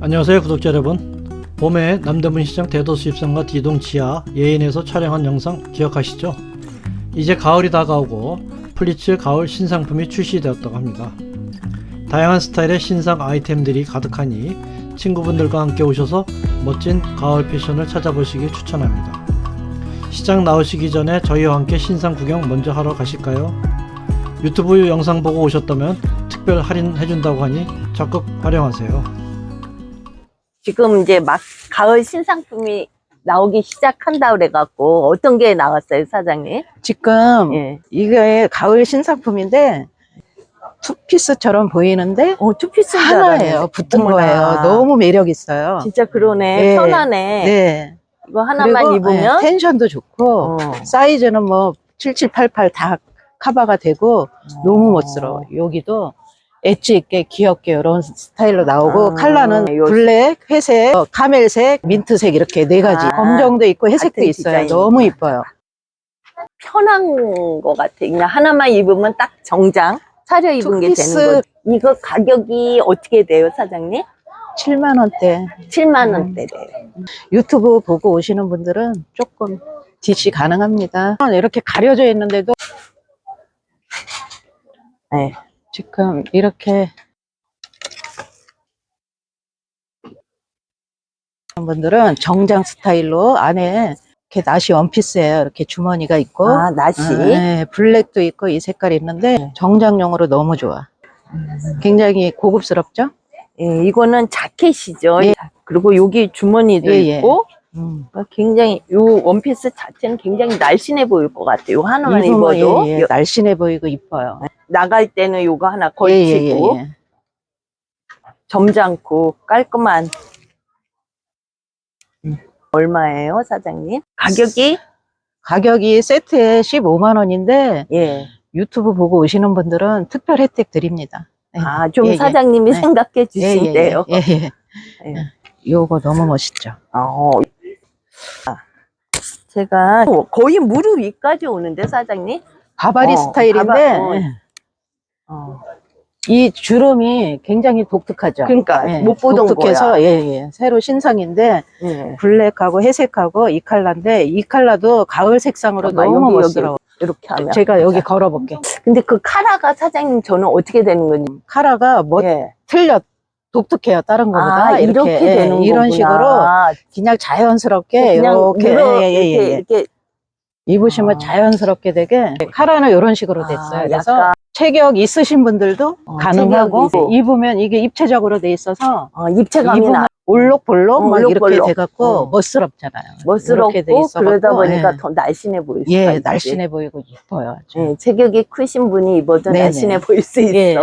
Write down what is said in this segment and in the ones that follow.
안녕하세요 구독자 여러분 봄에 남대문 시장 대도수 입상과 디동 지하 예인에서 촬영한 영상 기억하시죠? 이제 가을이 다가오고 플리츠 가을 신상품이 출시되었다고 합니다 다양한 스타일의 신상 아이템들이 가득하니 친구분들과 함께 오셔서 멋진 가을 패션을 찾아보시기 추천합니다 시장 나오시기 전에 저희와 함께 신상 구경 먼저 하러 가실까요? 유튜브 영상 보고 오셨다면 특별 할인해준다고 하니 적극 활용하세요 지금 이제 막 가을 신상품이 나오기 시작한다 그래갖고 어떤 게 나왔어요, 사장님? 지금 예. 이게 가을 신상품인데 투피스처럼 보이는데 어, 투피스인 줄 하나예요. 붙은 어머나. 거예요. 너무 매력 있어요. 진짜 그러네. 네. 편하네. 네. 이거 하나만 그리고, 입으면 네, 텐션도 좋고 어. 사이즈는 뭐 7788다 커버가 되고 너무 멋스러워. 여기도 엣지 있게 귀엽게 이런 스타일로 나오고 아, 컬러는 요- 블랙, 회색, 어, 카멜색, 민트색 이렇게 네 가지. 아, 검정도 있고 회색도 있어요. 디자인. 너무 이뻐요. 편한 것 같아. 그냥 하나만 입으면 딱 정장 차려 입은 게 투피스. 되는 거지. 이거 가격이 어떻게 돼요, 사장님? 7만 원대. 7만 음. 원대래요. 유튜브 보고 오시는 분들은 조금 DC 가능합니다. 이렇게 가려져 있는데도 네. 지금 이렇게 분들은 정장 스타일로 안에 이렇게 나시 원피스예요. 이렇게 주머니가 있고 아, 나시. 네, 블랙도 있고 이 색깔이 있는데 정장용으로 너무 좋아. 굉장히 고급스럽죠? 예, 이거는 자켓이죠. 예. 그리고 여기 주머니도 예, 예. 있고 음. 어, 굉장히 요 원피스 자체는 굉장히 날씬해 보일 것 같아요. 요 하나만 입으면 입어도 예, 예, 요- 날씬해 보이고 이뻐요. 나갈 때는 요거 하나 예, 걸치고 예, 예, 예. 점잖고 깔끔한 음. 얼마예요, 사장님? 가격이 가격이 세트에 15만 원인데 예. 유튜브 보고 오시는 분들은 특별 혜택 드립니다. 네. 아, 좀 예, 예. 사장님이 네. 생각해 예, 예, 주신대요. 예, 예. 예. 요거 너무 멋있죠. 어. 아, 제가 거의 무릎 위까지 오는데 사장님? 바바리 어, 스타일인데 바바- 어. 예. 어. 이 주름이 굉장히 독특하죠. 그러니까 예, 못 보던 독특해서 거야. 예, 예. 새로 신상인데 예. 블랙하고 회색하고 이 컬러인데 이 컬러도 가을 색상으로 잠깐만, 너무. 멋스러워. 이렇게 하면. 제가 여기 걸어볼게. 근데 그 카라가 사장님 저는 어떻게 되는 건지. 카라가 뭐 예. 틀려 독특해요. 다른 거보다 아, 이렇게, 예, 되는 이런 거구나. 식으로 그냥 자연스럽게 그냥 이렇게 물어, 예, 예, 예, 이렇게, 예. 이렇게 입으시면 아. 자연스럽게 되게 카라는 이런 식으로 됐어요. 아, 그래서 체격 있으신 분들도 어, 가능하고. 입으면 이게 입체적으로 돼 있어서 어, 입체감이 나. 올록볼록 어, 막 이렇게 올록볼록. 돼갖고 어. 멋스럽잖아요. 멋스럽고 이렇게 그러다 보니까 예. 더 날씬해 보일 수가 예, 있지. 날씬해 보이고. 아주. 예, 체격이 크신 분이 입어도 네네. 날씬해 보일 수 있어. 예.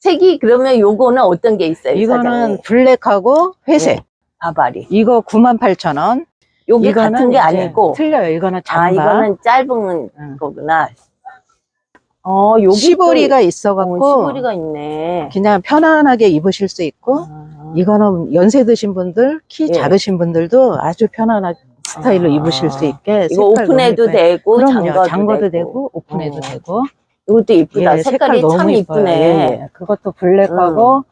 색이 그러면 요거는 어떤 게 있어요? 이거는 사장님? 블랙하고 회색. 네. 바바리. 이거 98,000원. 요게 같은 게 아니고 틀려요. 이거는 잠바. 아 이거는 짧은 응. 거구나. 어 여기 시보리가 또- 있어갖고 어, 시보리가 있네. 그냥 편안하게 입으실 수 있고 아, 이거는 연세 드신 분들, 키 예. 작으신 분들도 아주 편안한 스타일로 아. 입으실 수 있게 이거 오픈해도. 되고 그럼요. 잠궈도 되고. 되고 오픈해도 어. 되고 이것도 이쁘다. 예, 색깔이 색깔 참. 이쁘네. 예, 예. 그것도 블랙하고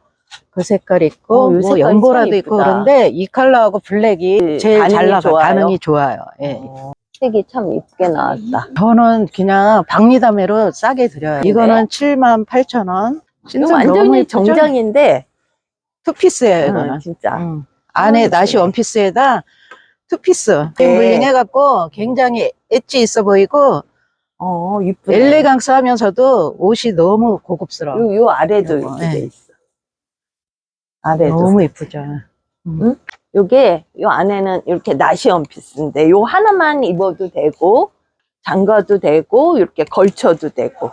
그 색깔 있고 어, 요뭐 색깔이 연보라도 참 있고 이쁘다. 그런데 이 컬러하고 블랙이 예, 제일 잘 나가 좋아요? 반응이 좋아요. 예. 어, 색이 참 이쁘게 나왔다. 저는 그냥 박리담회로 싸게 드려요. 네. 이거는 7만 8천 원. 이거 너무 완전히 예쁘죠? 정장인데 투피스예요, 어, 이거는. 진짜. 음. 안에 아, 나시. 원피스에다 투피스 네. 물링 해갖고 굉장히 엣지 있어 보이고 어 이쁘네. 엘레강스 하면서도 옷이 너무 고급스러워. 요, 요 아래도 이렇게 돼 네. 있어. 아래도. 너무 예쁘죠. 요게 요 안에는 이렇게 나시 원피스인데 요 하나만 입어도 되고 장가도 되고 이렇게 걸쳐도 되고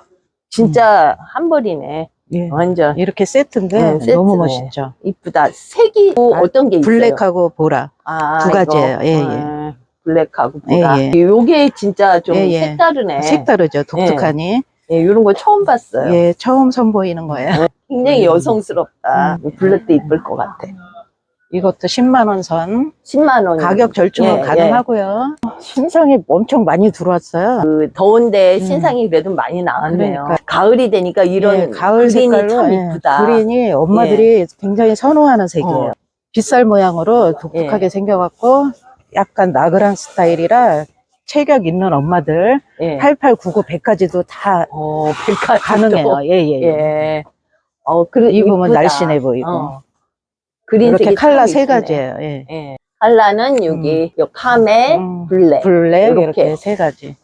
진짜 한 벌이네. 예. 완전 이렇게 세트인데 음, 세트네. 너무 멋있죠. 이쁘다. 색이 또 아, 어떤 게 있어요? 블랙하고 보라. 아, 두 가지예요. 이거. 예, 예. 아, 블랙하고 예, 보라. 예. 요게 진짜 좀 예, 예. 색다르네. 색다르죠. 독특하니. 예, 요런 거 처음 봤어요. 예, 처음 선보이는 거예요. 굉장히 음. 여성스럽다. 음. 블랙도 이쁠 것 같아. 이것도 10만 원 선. 10만 원. 가격 절충은 예, 가능하고요. 신상이 엄청 많이 들어왔어요. 그 더운데 음. 신상이 그래도 많이 나왔네요. 그러니까. 가을이 되니까 이런 예, 가을 그린이 색깔로 참 예, 이쁘다. 예. 그린이 엄마들이 굉장히 선호하는 색이에요. 어. 빗살 모양으로 독특하게 예. 생겨갖고 약간 나그랑 스타일이라 체격 있는 엄마들 예. 88, 99, 100까지도 다 어, 백화점도. 가능해요. 예, 예, 예. 예. 어, 그래, 입으면 이쁘다. 날씬해 보이고. 어. 그린색이 이렇게 칼라 참세 이쁘네. 가지예요. 예. 예. 칼라는 여기, 요 카메, 음, 블랙. 블랙 이렇게. 이렇게 세 가지.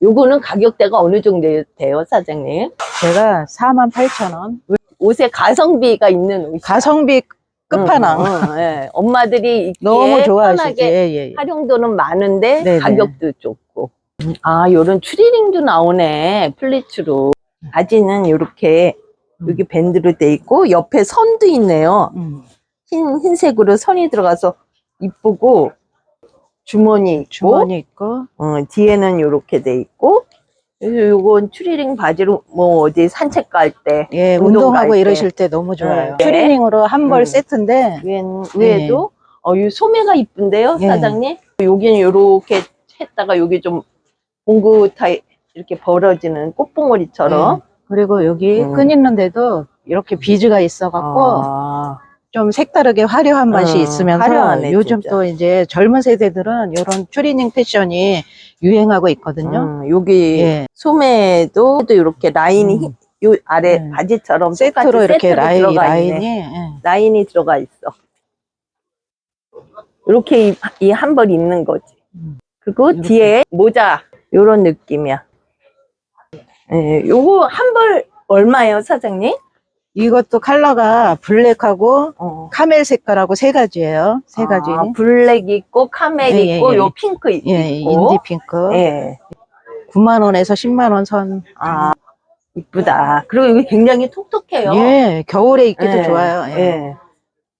요거는 가격대가 어느 정도 돼요, 사장님? 제가 48,000원. 옷에 가성비가 있는 옷이 가성비 끝판왕. 응, 응, 예. 엄마들이 너무 좋아하시지. 편하게 예, 예, 예. 활용도는 많은데 네네. 가격도 좋고. 아, 요런 추리링도 나오네. 플리츠로. 바지는 요렇게 음. 여기 밴드로 돼 있고 옆에 선도 있네요. 음, 흰 흰색으로 선이 들어가서 이쁘고 주머니 있고 주머니 있고. 어, 뒤에는 요렇게 돼 있고 요- 요건 추리링 바지로 뭐 어디 산책 갈 때 예, 운동 운동하고 갈 때. 이러실 때 너무 좋아요. 네. 트리닝으로 한 벌 음. 세트인데 위에도 어, 이 소매가 이쁜데요, 예. 사장님? 여기는 요렇게 했다가 여기 좀 봉구 타입 이렇게 벌어지는 꽃봉오리처럼. 그리고 여기 음. 끈 있는데도 이렇게 비즈가 있어갖고 아, 좀 색다르게 화려한 맛이 음, 있으면서 화려하네, 요즘 진짜. 또 이제 젊은 세대들은 이런 트리닝 패션이 유행하고 있거든요. 음, 여기 예. 소매도 또 이렇게 라인이 음. 히- 요 아래 네. 바지처럼 세트로 이렇게 라인, 라인이. 예. 라인이 들어가 있어. 이렇게 이 한 벌 있는 거지. 음. 그리고 이렇게. 뒤에 모자 요런 느낌이야. 예, 요거 한 벌 얼마예요, 사장님? 이것도 컬러가 블랙하고 어. 카멜 색깔하고 세 가지예요. 세 가지. 아, 블랙 있고 카멜 예, 예, 있고 예. 요 핑크 있고. 예, 인디 핑크. 예. 9만 원에서 10만 원 선. 아, 이쁘다. 그리고 이게 굉장히 톡톡해요. 예, 겨울에 입기도 예, 좋아요. 예. 예.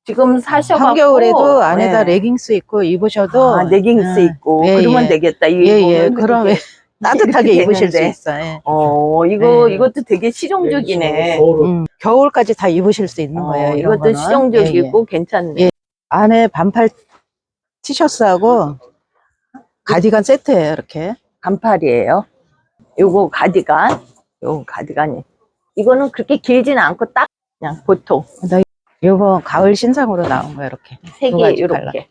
지금 사셔갖고 한겨울에도 안에다 예. 레깅스 입고 입으셔도 아, 레깅스 예. 입고 예, 그러면 예. 되겠다. 이 예, 예. 그럼 따뜻하게 입으실 수. 있어요. 예. 어, 이거 예. 이것도 되게 실용적이네. 음, 겨울까지 다 입으실 수 있는 어, 거예요. 이런 이것도 거는. 실용적이고 예, 예. 괜찮네. 예. 안에 반팔 티셔츠하고 가디건 세트예요. 이렇게. 반팔이에요. 요거 가디건, 요거 가디건이. 이거는 그렇게 길지는 않고 딱 그냥 보통 요거 가을 신상으로 나온 거예요. 이렇게. 세두개 가지 이렇게.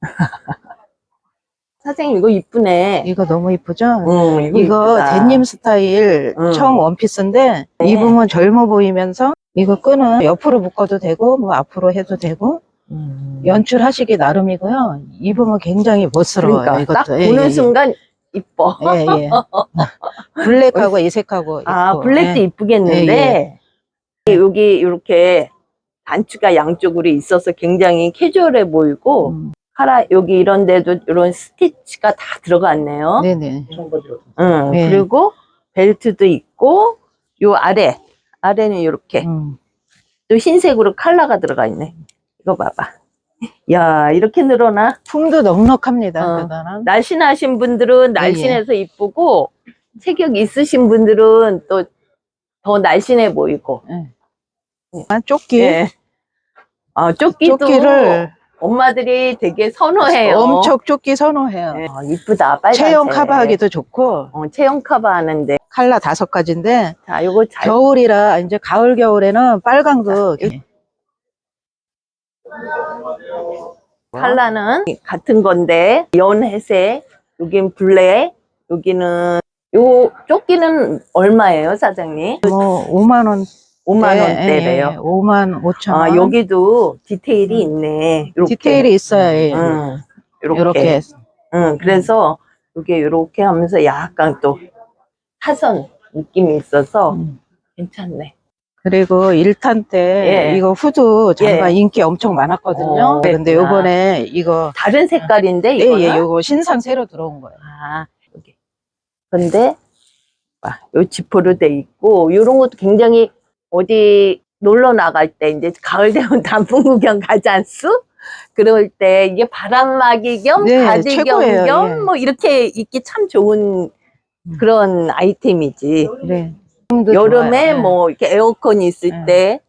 사장님 이거 이쁘네. 이거 너무 이쁘죠? 응, 이거, 이거 이쁘다. 데님 스타일 응. 청 원피스인데 네. 입으면 젊어 보이면서 이거 끈은 옆으로 묶어도 되고 뭐 앞으로 해도 되고 음. 연출하시기 나름이고요. 입으면 굉장히 멋스러워요. 그러니까 딱 이것도 예, 보는 예, 예. 순간 이뻐. 예, 예. 블랙하고 이색하고 아, 있고, 블랙도 예. 이쁘겠는데 여기 이렇게 단추가 양쪽으로 있어서 굉장히 캐주얼해 보이고 음, 카라 여기 이런 데도 이런 스티치가 다 들어갔네요. 네네. 응, 네. 그리고 벨트도 있고 요 아래 아래는 이렇게 음. 또 흰색으로 컬러가 들어가 있네. 이거 봐봐. 야 이렇게 늘어나 품도 넉넉합니다. 어. 그거는. 날씬하신 분들은 날씬해서 이쁘고 체격 있으신 분들은 또 더 날씬해 보이고. 아, 조끼. 예. 아 조끼도 조끼를 엄마들이 되게 선호해요. 엄청 조끼 선호해요. 예. 아, 이쁘다 빨간색. 체형 커버하기도 좋고 어, 체형 커버 하는데 칼라 다섯 가지인데 자 요거 잘 겨울이라 이제 가을 겨울에는 빨강도 컬러는 같은 건데 연회색 여긴 블랙 여기는 요 조끼는 얼마예요 사장님? 뭐 5만 원 5만 네, 원대래요. 예, 5만 5천 원. 아 여기도 디테일이 있네. 요렇게. 디테일이 있어요. 예. 응, 요렇게. 이렇게 응, 그래서 이게 요렇게 하면서 약간 또 타선 느낌이 있어서 음. 괜찮네. 그리고 1탄 때 예. 이거 후드 잠깐 예. 인기 엄청 많았거든요. 어, 근데. 요번에 이거 다른 색깔인데 예, 이거는 예, 요거 신상 새로 들어온 거예요. 아, 여기. 근데, 봐, 요 지퍼로 돼 있고, 요런 것도 굉장히 어디 놀러 나갈 때, 이제 가을 되면 단풍 구경 가지 않수? 그럴 때 이게 바람막이 겸 네, 가디건 최고예요, 겸 예. 뭐 이렇게 입기 참 좋은 그런 아이템이지. 네. 여름에 좋아요. 예. 뭐 이렇게 에어컨이 있을 네. 때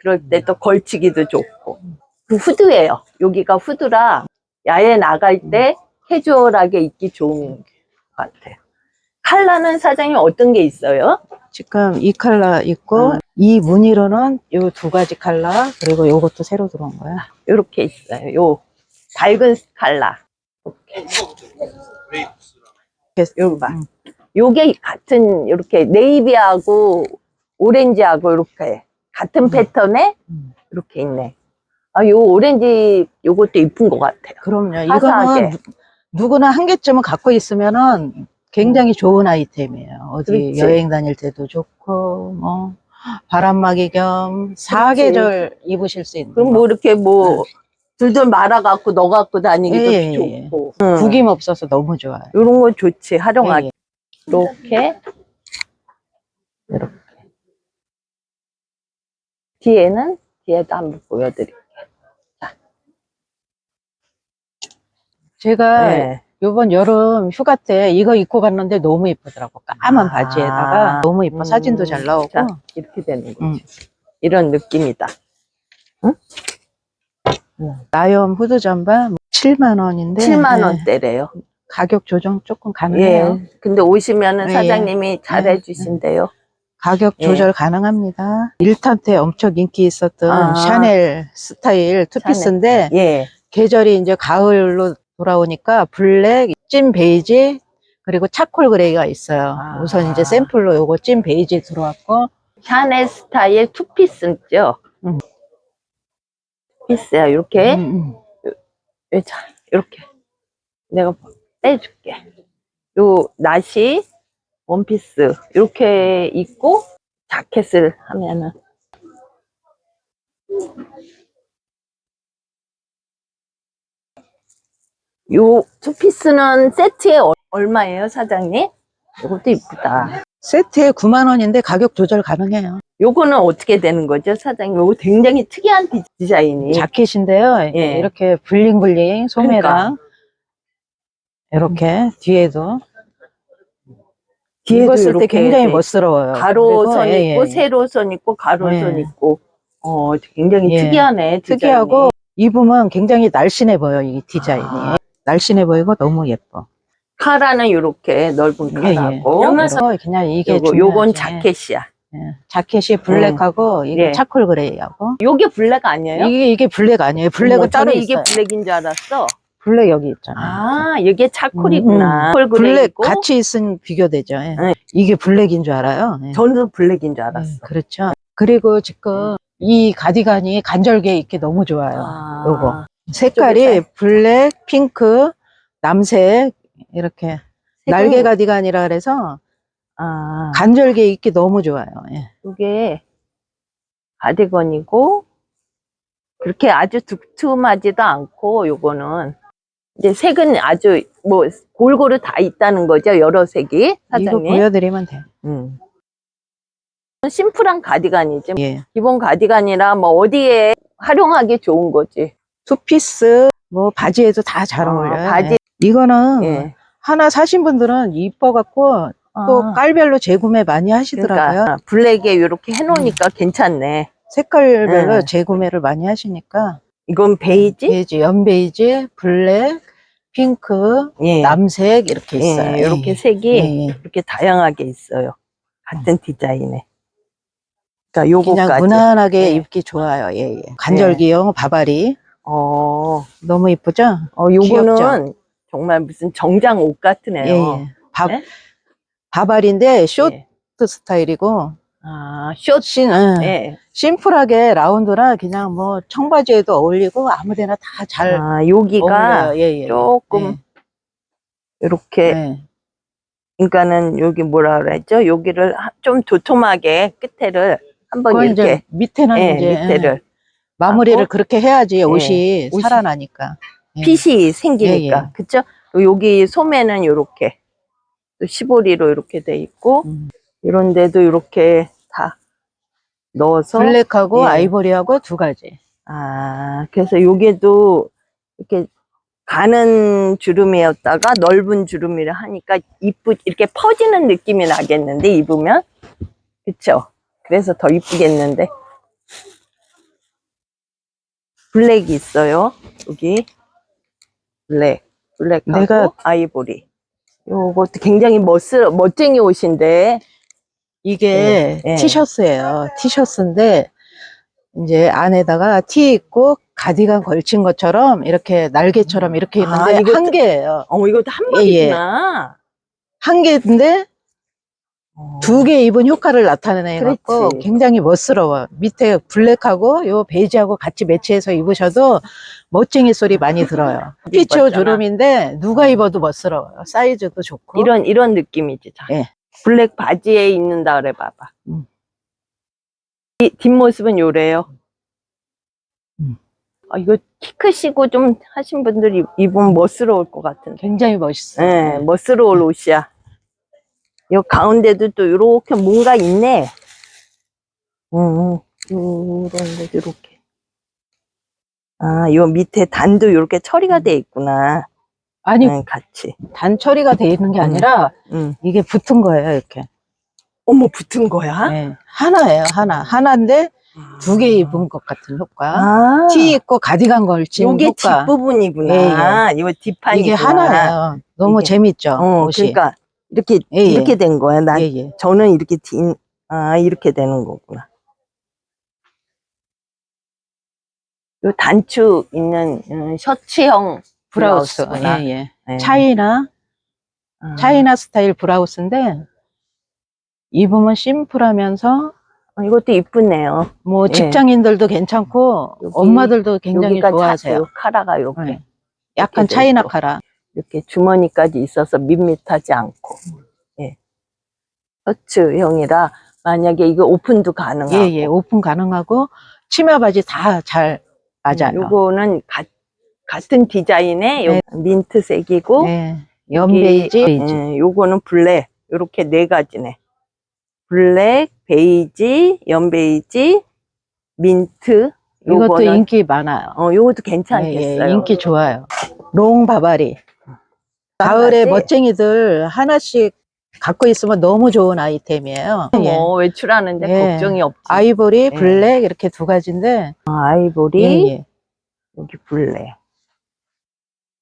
그럴 때 또 걸치기도 좋고. 그 후드예요. 여기가 후드라 야외 나갈 때 캐주얼하게 입기 좋은 것 같아요. 칼라는 사장님 어떤 게 있어요? 지금 이 컬러 있고 음. 이 무늬로는 요 두 가지 컬러 그리고 요것도 새로 들어온 거야. 요렇게 있어요. 요 밝은 컬러. 이렇게. 요거 봐. 음. 요게 같은 이렇게 네이비하고 오렌지하고 이렇게 같은 패턴에 음. 이렇게 있네. 아, 요 오렌지 요것도 이쁜 것 같아요. 그럼요. 화사하게. 이거는 누- 누구나 한 개쯤은 갖고 있으면은 굉장히 좋은 아이템이에요. 어디 그렇지. 여행 다닐 때도 좋고 뭐 바람막이 겸 사계절 입으실 수 있는 그럼 뭐 이렇게 뭐 둘둘 말아갖고 넣어 갖고 다니기도 예, 예, 예. 좋고. 구김 없어서 너무 좋아요. 요런 거 좋지 활용하기. 예, 이렇게 이렇게 뒤에는 뒤에도 한번 보여드릴게요. 제가 네. 요번 여름 휴가 때 이거 입고 갔는데 너무 예쁘더라고. 까만 아. 바지에다가 너무 예뻐. 음. 사진도 잘 나오고. 자, 이렇게 되는 거지. 음. 이런 느낌이다. 나염 후드 잠바 7만 원인데 7만 네, 원대래요. 가격 조정 조금 가능해요. 예. 근데 오시면은 네. 사장님이 잘 네. 해주신대요. 가격 예. 조절 가능합니다. 1턴 때 엄청 인기 있었던 아. 샤넬 스타일 투피스인데 예. 계절이 이제 가을로 돌아오니까 블랙, 찐 베이지 그리고 차콜 그레이가 있어요. 아. 우선 이제 샘플로 요거 찐 베이지 들어왔고 샤넬 스타일 투피스죠. 음. 투피스야. 이렇게. 음, 음. 예, 자, 이렇게. 내가 빼줄게. 요, 나시, 원피스, 이렇게 입고, 자켓을 하면은. 요 투피스는 세트에 어- 얼마예요, 사장님? 이것도 이쁘다. 세트에 9만 원인데 가격 조절 가능해요. 요거는 어떻게 되는 거죠, 사장님? 요거 굉장히 특이한 디- 디자인이. 자켓인데요. 예. 이렇게 블링블링 소매랑 이렇게 뒤에도 뒤에도 입었을 때 이렇게 굉장히 돼 멋스러워요. 가로선 그리고, 예, 있고 예. 세로 선 있고 가로선 예. 있고 어 굉장히 예. 특이하네 디자인이. 특이하고 입으면 굉장히 날씬해 보여 이 디자인이. 아. 날씬해 보이고 너무 예뻐. 카라는 이렇게 넓은 예, 예. 카라고 그래서 그냥 이게 요거, 요건 중요하지. 자켓이야 예. 자켓이 블랙하고 이게 예. 차콜 그레이하고 요게 블랙 아니에요? 이게 이게 블랙 아니에요. 블랙은 어머, 따로 저는 이게 있어요. 블랙인 줄 알았어 블랙 여기 있잖아요. 아 이게 차콜이구나 음, 음. 콜 블랙 그레이고 같이 있으면 비교되죠. 예. 네. 이게 블랙인 줄 알아요. 예. 저는 블랙인 줄 알았어 네, 그렇죠. 그리고 지금 이 가디건이 간절기에 입기 너무 좋아요. 아, 요거. 색깔이 색. 블랙, 핑크, 남색 이렇게 날개 가디건이라 그래서 아 간절기에 입기 너무 좋아요. 예. 이게 가디건이고 그렇게 아주 두툼하지도 않고 요거는 이제 색은 아주 뭐 골고루 다 있다는 거죠 여러 색이 이거 사장님. 보여드리면 돼. 음. 심플한 가디건이지 예. 기본 가디건이라 뭐 어디에 활용하기 좋은 거지. 투피스 뭐 바지에도 다잘 아, 어울려요. 바지. 예. 이거는 예. 하나 사신 분들은 이뻐갖고 또 아, 깔별로 재구매 많이 하시더라고요. 그러니까 블랙에 이렇게 해놓으니까 괜찮네. 색깔별로 예. 재구매를 많이 하시니까 이건 베이지? 베이지, 연베이지, 블랙, 핑크, 예. 남색 이렇게 있어요. 예, 이렇게 예, 색이 예, 예. 이렇게 다양하게 있어요. 같은 디자인에. 그러니까 그냥 요거까지. 무난하게 예. 입기 좋아요. 예, 예. 간절기용 바바리 어, 너무 이쁘죠? 어, 요거는 귀엽죠? 정말 무슨 정장 옷 같으네요. 예, 예. 바, 네? 바바리인데 쇼트 예. 스타일이고 아, 쇼츠. 신, 예. 예. 심플하게 라운드라 그냥 뭐 청바지에도 어울리고 아무데나 다 잘 아, 여기가 어울려요. 예, 예. 조금 이렇게, 예. 그러니까는 여기 뭐라 그랬죠? 여기를 하- 좀 도톰하게 끝에를 한번 이렇게, 밑에는 예, 이제 예. 밑에를 마무리를 하고, 그렇게 해야지 옷이 옷이- 살아나니까. 예. 핏이 생기니까. 예, 예. 그쵸? 여기 소매는 이렇게, 또 시보리로 이렇게 돼 있고, 음. 이런 데도 이렇게 다 넣어서 블랙하고 예. 아이보리하고 두 가지. 아 그래서 요게도 이렇게 가는 주름이었다가 넓은 주름이라 하니까 이쁘 이렇게 퍼지는 느낌이 나겠는데 입으면 그쵸 그래서 더 이쁘겠는데 블랙이 있어요 여기 블랙 블랙하고 내가- 아이보리 요것도 굉장히 멋스 멋쟁이 옷인데 이게 예, 예. 티셔츠예요. 티셔츠인데 이제 안에다가 티 입고 가디건 걸친 것처럼 이렇게 날개처럼 이렇게 아, 있는데 이것도- 한 개예요. 어, 이것도 한 예, 예. 번이구나. 한 개인데 두 개 입은 효과를 어. 그렇지. 굉장히 멋스러워. 밑에 블랙하고 요 베이지하고 같이 매치해서 입으셔도 멋쟁이 소리 많이 들어요. 피치오. 주름인데 누가 입어도 멋스러워요. 사이즈도 좋고. 이런, 이런 느낌이지. 자. 예. 블랙 바지에 입는다 그래 봐봐. 음. 이 뒷모습은 요래요. 음. 아, 이거 키 크시고 좀 하신 분들이 입으면 멋스러울 것 같은데. 굉장히 멋있어요. 예, 멋스러울 옷이야. 요 가운데도 또 요렇게 뭔가 있네. 음, 요런 데도 이렇게. 아, 요 밑에 단도 요렇게 처리가 돼 있구나. 아니 응, 같이. 단 처리가 돼 있는 게 음. 아니라 응. 이게 붙은 거예요. 이렇게. 어머, 붙은 거야? 네. 하나예요. 하나. 하나인데 두 개 입은 것 같은 효과. 아, 티 입고 가디건 걸친 요게 효과. 뒷부분이구나. 요 뒷판이구나. 이게 하나예요. 너무 이게. 재밌죠. 어, 옷이. 그러니까 이렇게 예, 예. 이렇게 된 거야. 난 예, 예. 저는 이렇게 뒷, 아 이렇게 되는 거구나. 요 단추 있는 음, 셔츠형 브라우스. 브라우스구나. 예, 예. 네. 차이나 아. 차이나 스타일 브라우스인데 입으면 심플하면서 어, 이것도 이쁘네요. 뭐 예. 직장인들도 괜찮고 여기, 엄마들도 굉장히 여기가 좋아하세요. 차- 카라가 이렇게 네. 약간 이렇게 돼 차이나 있고. 카라. 이렇게 주머니까지 있어서 밋밋하지 않고. 예. 셔츠형이라 만약에 이거 오픈도 가능하고. 예, 예. 오픈 가능하고 치마 바지 다 잘 맞아요. 음, 요거는 가- 같은 디자인의 요 네. 민트색이고 예. 연베이지. 예, 요거는 블랙 요렇게 네 가지네 블랙, 베이지, 연베이지, 민트 이것도 요거는 인기 많아요. 어 요것도 예, 괜찮겠어요 예, 인기 좋아요. 롱 바바리. 가을에? 멋쟁이들 하나씩 갖고 있으면 너무 좋은 아이템이에요. 예. 뭐 외출하는데 예. 걱정이 없지 아이보리, 예. 블랙 이렇게 두 가지인데 아, 이보리 예, 예. 여기 블랙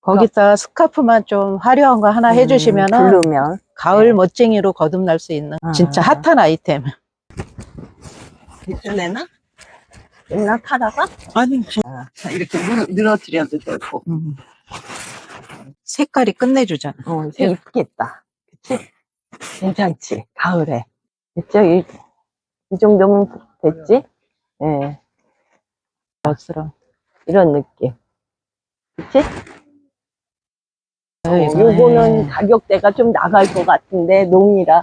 거기다 스카프만 좀 화려한 거 하나 해주시면은 음, 부르면 가을 네. 멋쟁이로 거듭날 수 있는 아. 진짜 핫한 아이템. 괜찮나? 옛날 카다가 아니, 아, 자, 이렇게 늘, 늘어뜨려도 되고 음. 색깔이 끝내주잖아. 어, 이제 이쁘겠다. 그치? 괜찮지? 가을에. 됐죠? 이, 이 정도면 됐지? 예. 멋스러워. 이런 느낌. 그치? 어, 요거는 예. 가격대가 좀 나갈 것 같은데, 농이라.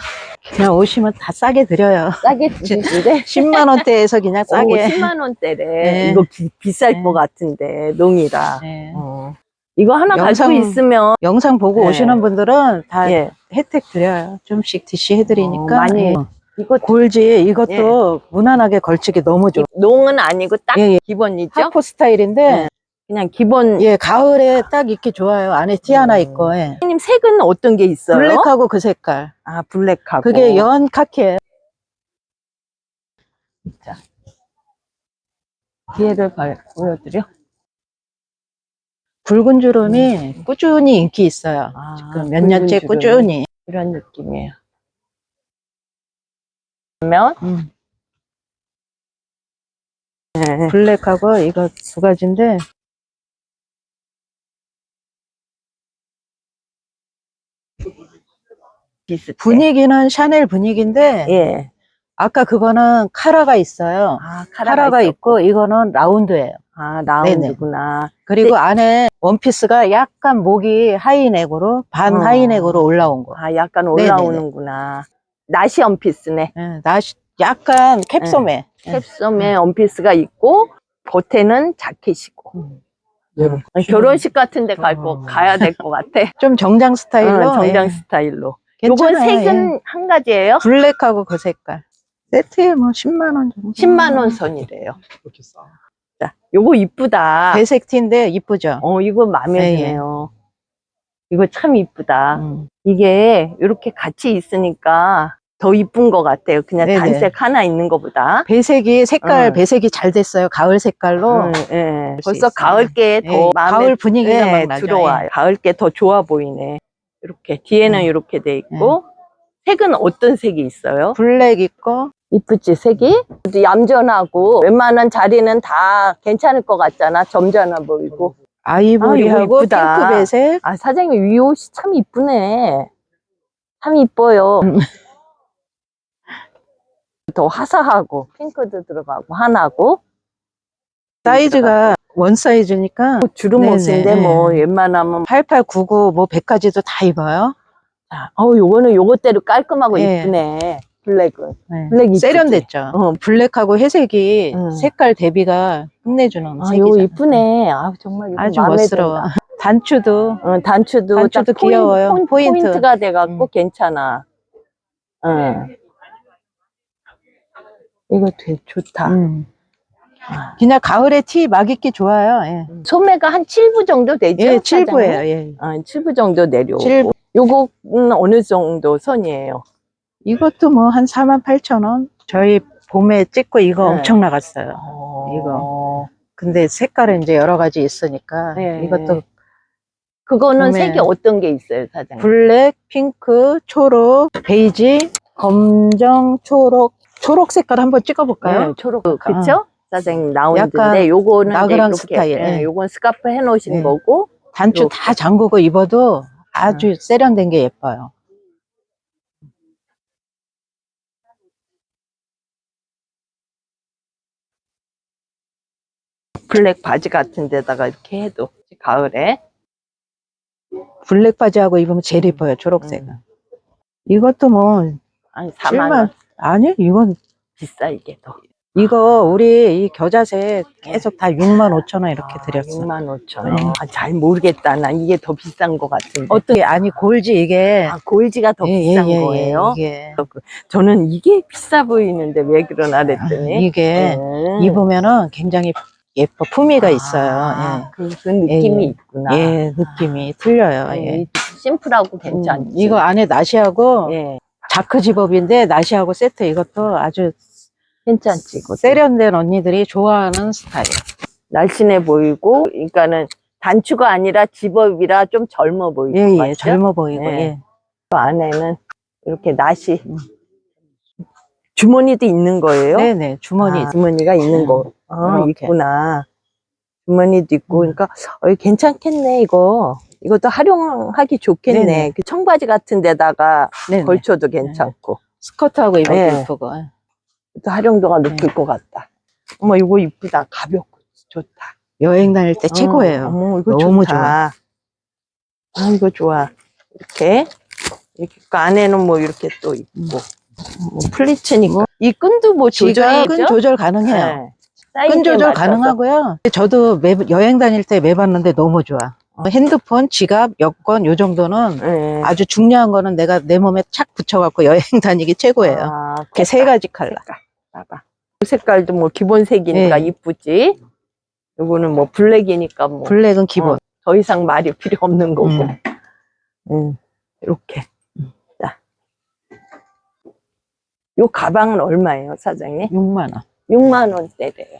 그냥 오시면 다 싸게 드려요. 싸게 주시는데. 10만 원대에서 그냥 싸게. 10만원대래. 네. 이거 비, 비쌀 네. 것 같은데, 농이라. 네. 어. 이거 하나 영상- 가지고 있으면, 영상 보고 네. 오시는 분들은 다 예. 혜택 드려요. 좀씩 DC 해드리니까. 어, 많이 예. 이거 골지 이것도 무난하게 걸치기 너무 좋아. 농은 아니고 딱 예, 예. 기본이죠? 하프 스타일인데 네. 그냥 기본. 예 가을에 딱 입기 좋아요. 안에 티 하나 있고 예. 선생님 색은 어떤 게 있어요? 블랙하고 그 색깔. 아 블랙하고. 그게 연 카키예요. 뒤에를 봐- 보여드려. 붉은 주름이 꾸준히 인기 있어요. 아, 지금 몇 년째 주름이 꾸준히. 이런 느낌이에요. 그러면 음. 네. 블랙하고 이거 두 가지인데 비슷해. 분위기는 샤넬 분위기인데 예. 아까 그거는 카라가 있어요. 아 카라가 있었고. 있고 이거는 라운드예요. 아 라운드구나. 그리고 안에 원피스가 약간 목이 하이넥으로 반 어. 하이넥으로 올라온 거. 아 약간 네네네. 올라오는구나. 나시 원피스네. 예, 나 약간 캡소매. 캡섬에 원피스가 있고 겉에는 자켓이고. 음. 아니, 결혼식 같은 데 갈 거 어. 가야 될 것 같아. 좀 정장 스타일로. 어, 정장 예. 스타일로. 요건 괜찮아요, 색은 한 가지예요? 예. 블랙하고 그 색깔. 세트에 뭐 10만 원 정도. 10만 원 선이래요. 그렇게 싸. 자, 요거 이쁘다. 배색 티인데 이쁘죠. 어, 이거 마음에 예, 예. 드네요. 이거 참 이쁘다. 음. 이게 이렇게 같이 있으니까 더 이쁜 것 같아요. 그냥 네네. 단색 하나 있는 것보다. 배색이 색깔 음. 배색이 잘 됐어요. 가을 색깔로. 음, 예. 수 벌써. 가을께 더 예, 마음에 가을 분위기가 예, 막. 들어와요. 가을께 더 좋아 보이네. 이렇게 뒤에는 음. 이렇게 돼 있고 색은 어떤 색이 있어요? 블랙 있고 이쁘지 색이? 얌전하고 웬만한 자리는 다 괜찮을 것 같잖아. 점잖아 보이고. 아이보리하고 아, 이거 이쁘다. 핑크 배색. 아 사장님 이 옷이 참 이쁘네. 참 이뻐요. 음. 더 화사하고 핑크도 들어가고 하나고 사이즈가 원 사이즈니까 주름 네네. 옷인데 뭐 웬만하면 88, 99, 뭐 100까지도 다 입어요. 자, 어 요거는 요것대로 깔끔하고 네. 이쁘네. 블랙은. 네. 블랙? 세련됐죠. 어. 블랙하고 회색이 음. 색깔 대비가 끝내주는 아, 색이죠. 요거 이쁘네. 아, 정말 이거 아주 마음에 멋스러워. 든다. 단추도 어, 단추도, 단추도 딱 포인- 귀여워요. 포인, 포인트. 포인트가 돼갖고 음. 괜찮아. 응. 이거 되게 좋다. 음. 그냥 가을에 티 막 입기 좋아요. 예, 소매가 한 7부 정도 되죠? 예 사장님? 7부예요. 예. 아, 7부 정도 내려오고. 칠부. 요거는 어느 정도 선이에요? 이것도 뭐 한 4만 8천 원. 저희 봄에 찍고 이거 네. 엄청 나갔어요. 이거. 근데 색깔은 이제 여러 가지 있으니까 네. 이것도 그거는 봄에. 색이 어떤 게 있어요, 사장님? 블랙, 핑크, 초록, 베이지, 검정, 초록, 초록 색깔 한번 찍어볼까요? 네, 초록. 그쵸? 사장님 약간 요거는 이제 나그랑 스타일, 예, 예. 요건 스카프 해놓으신 네. 거고 단추 이렇게. 다 잠그고 입어도 아주 세련된 게 예뻐요. 블랙 바지 같은 데다가 이렇게 해도 가을에 블랙 바지하고 입으면 제일 예뻐요, 초록색은. 음. 이것도 뭐, 한 4만 7만, 원 아니, 이건, 비싸 이게 더 이거 우리 이 겨자색 계속 다 6만 5천 원 이렇게 드렸어. 6만 5천 네. 원. 아, 잘 모르겠다. 난 이게 더 비싼 것 같은데. 어떻게, 아니, 골지 이게. 아, 골지가 더 예, 비싼 예, 예, 거예요? 이게. 저는 이게 비싸 보이는데 왜 그러나 그랬더니 아, 이게 음. 입으면은 굉장히 예뻐, 품위가 있어요. 아, 그, 그 느낌이 예, 예. 있구나. 예. 예, 느낌이 틀려요. 아, 예. 이 심플하고 괜찮지. 음, 이거 안에 나시하고 예, 자크 집업인데 나시하고 세트 이것도 아주 괜찮지. 이것도. 세련된 언니들이 좋아하는 스타일. 날씬해 보이고, 그러니까는 단추가 아니라 집업이라 좀 젊어 보이고. 예, 예? 젊어 보이고, 네. 예. 그 안에는 이렇게 낫이 주머니도 있는 거예요? 네네, 주머니. 아, 주머니가 있는 음, 거. 아, 이렇게. 있구나. 주머니도 있고, 음. 그러니까, 어, 괜찮겠네, 이거. 이것도 활용하기 좋겠네. 네네. 그 청바지 같은 데다가 네네. 걸쳐도 괜찮고. 스커트하고 입어도 네. 예쁘고. 또 활용도가 네. 높을 것 같다. 어머, 이거 이쁘다. 가볍고 좋다. 여행 다닐 때 어, 최고예요. 어머, 이거 너무 좋다. 아, 이거 좋아. 이렇게. 이렇게 그 안에는 뭐 이렇게 또 있고. 뭐 플리츠니까. 이 끈도 뭐 조절이죠? 끈 조절 가능해요. 네. 끈 조절 맞춰서. 가능하고요. 저도 매, 여행 다닐 때 매봤는데 너무 좋아. 핸드폰, 지갑, 여권 요 정도는 네. 아주 중요한 거는 내가 내 몸에 착 붙여갖고 여행 다니기 최고예요. 아, 이렇게 세 가지 컬러. 색깔. 이 색깔도 뭐 기본 색이니까 네. 이쁘지. 요거는 뭐 블랙이니까 뭐더 블랙은 기본. 이상 말이 필요 없는 거고. 음. 음, 이렇게. 요 가방은 얼마예요, 사장님? 6만 원. 6만 원대래요.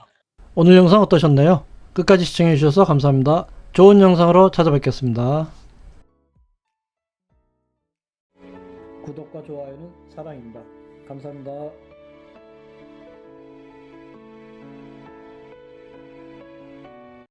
오늘 영상 어떠셨나요? 끝까지 시청해 주셔서 감사합니다. 좋은 영상으로 찾아뵙겠습니다. 구독과 좋아요는 사랑입니다. 감사합니다.